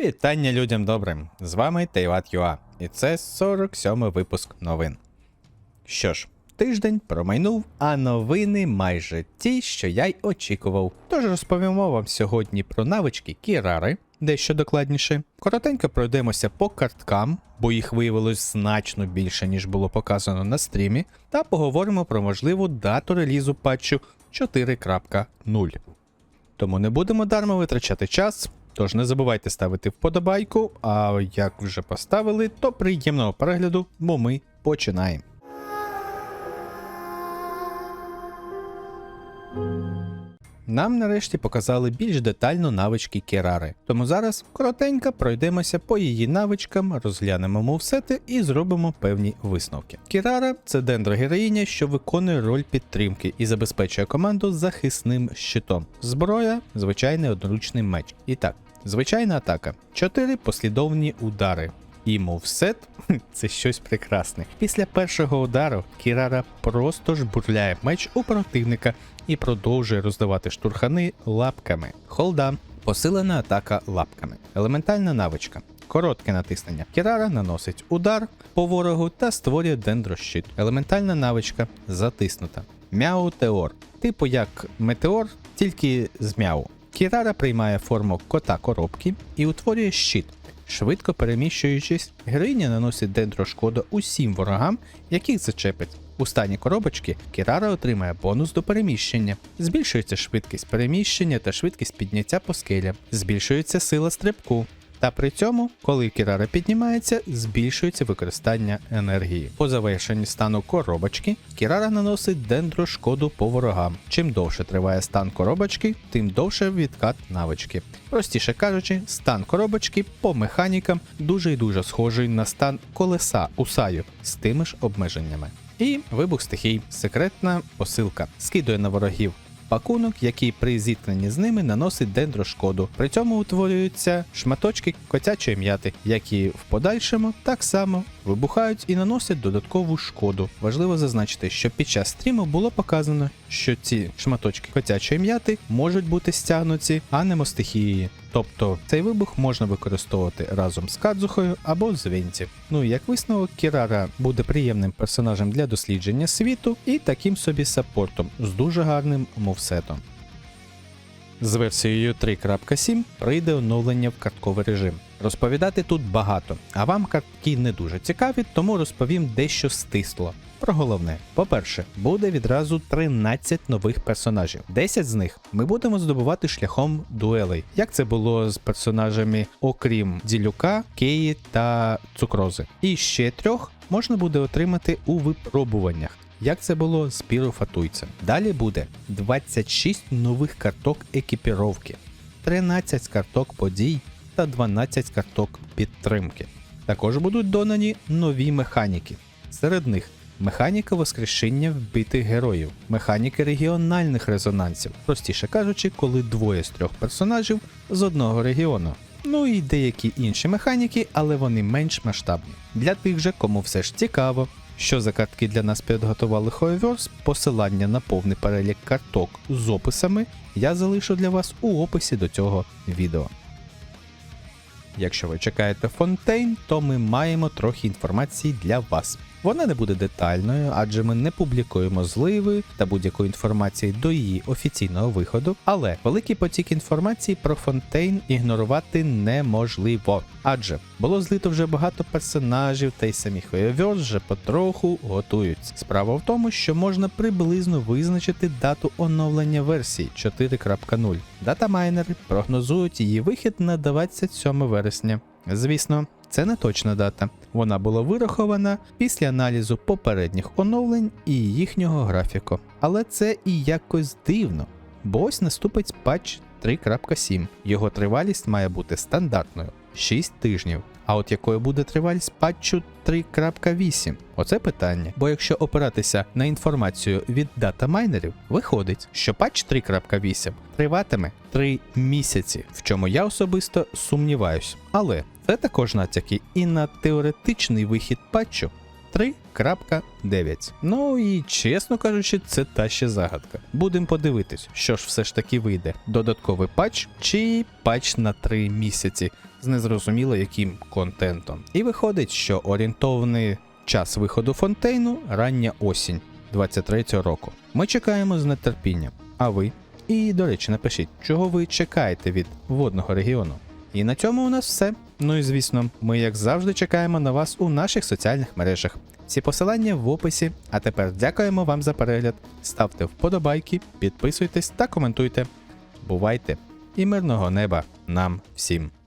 Вітання людям добрим! З вами Тейват.ua і це 47 й випуск новин. Що ж, тиждень промайнув, а новини майже ті, що я й очікував. Тож розповімо вам сьогодні про навички Кірари, дещо докладніше. Коротенько пройдемося по карткам, бо їх виявилось значно більше, ніж було показано на стрімі, та поговоримо про можливу дату релізу патчу 4.0. Тому не будемо дармо витрачати час. Тож не забувайте ставити вподобайку, а як вже поставили, то приємного перегляду, бо ми починаємо. Нам нарешті показали більш детально навички Керари. Тому зараз коротенько пройдемося по її навичкам, розглянемо мовсети і зробимо певні висновки. Кірара це дендрогероїня, що виконує роль підтримки і забезпечує команду захисним щитом. Зброя звичайний одноручний меч. І так, звичайна атака. Чотири послідовні удари. І мовсет це щось прекрасне. Після першого удару Кірара просто ж бурляє меч у противника і продовжує роздавати штурхани лапками. Холда. Посилена атака лапками. Елементальна навичка. Коротке натиснення. Кірара наносить удар по ворогу та створює дендрощит. Елементальна навичка затиснута. Мяу Теор. Типу як метеор, тільки з мяу. Кірара приймає форму кота коробки і утворює щит. Швидко переміщуючись, героїня наносить дендрошкоду усім ворогам, яких зачепить. У стані коробочки Кірара отримає бонус до переміщення. Збільшується швидкість переміщення та швидкість підняття по скелям, збільшується сила стрибку. Та при цьому, коли Кірара піднімається, збільшується використання енергії. По завершенні стану коробочки Кірара наносить дендрошкоду по ворогам. Чим довше триває стан коробочки, тим довше відкат навички. Простіше кажучи, стан коробочки по механікам дуже і дуже схожий на стан колеса у саю з тими ж обмеженнями. І вибух стихій, секретна посилка, скидує на ворогів пакунок, який при зіткненні з ними наносить дендрошкоду. При цьому утворюються шматочки котячої м'яти, які в подальшому так само вибухають і наносять додаткову шкоду. Важливо зазначити, що під час стріму було показано, що ці шматочки котячої м'яти можуть бути стягнуті анемостихією. Тобто цей вибух можна використовувати разом з Кадзухою або з Венті. Ну і як висновок, Кірара буде приємним персонажем для дослідження світу і таким собі саппортом з дуже гарним мовсетом. З версією 3.7 прийде оновлення в картковий режим. Розповідати тут багато, а вам картки не дуже цікаві, тому розповім дещо стисло. Про головне, по-перше, буде відразу 13 нових персонажів. 10 з них ми будемо здобувати шляхом дуелей, як це було з персонажами, окрім Ділюка, Кеї та Цукрози. І ще трьох можна буде отримати у випробуваннях. Як це було з пірофатуйцем. Далі буде 26 нових карток екіпіровки, 13 карток подій та 12 карток підтримки. Також будуть додані нові механіки. Серед них механіка воскрешення вбитих героїв, механіки регіональних резонансів, простіше кажучи, коли двоє з трьох персонажів з одного регіону. Ну і деякі інші механіки, але вони менш масштабні. Для тих же, кому все ж цікаво, що за картки для нас підготували Хойверс, посилання на повний перелік карток з описами я залишу для вас у описі до цього відео. Якщо ви чекаєте Фонтейн, то ми маємо трохи інформації для вас. Вона не буде детальною, адже ми не публікуємо зливи та будь-якої інформації до її офіційного виходу, але великий потік інформації про Фонтейн ігнорувати неможливо. Адже було злито вже багато персонажів, та й самі Хоєвьорс вже потроху готуються. Справа в тому, що можна приблизно визначити дату оновлення версії 4.0. Датамайнери прогнозують її вихід на 27 вересня. Звісно, це не точна дата. Вона була вирахована після аналізу попередніх оновлень і їхнього графіку. Але це і якось дивно, бо ось наступить патч 3.7. Його тривалість має бути стандартною 6 тижнів. А от якою буде тривалість патчу 3.8? Оце питання. Бо якщо опиратися на інформацію від датамайнерів, виходить, що патч 3.8 триватиме 3 місяці, в чому я особисто сумніваюсь. Але це також натяки і на теоретичний вихід патчу 3.9. Ну і чесно кажучи, це та ще загадка. Будемо подивитись, що ж все ж таки вийде: додатковий патч чи патч на 3 місяці з незрозуміло яким контентом. І виходить, що орієнтований час виходу фонтейну рання осінь 23-го року. Ми чекаємо з нетерпінням. А ви? І, до речі, напишіть, чого ви чекаєте від водного регіону. І на цьому у нас все. Ну і звісно, ми як завжди чекаємо на вас у наших соціальних мережах. Всі посилання в описі. А тепер дякуємо вам за перегляд. Ставте вподобайки, підписуйтесь та коментуйте. Бувайте і мирного неба нам всім!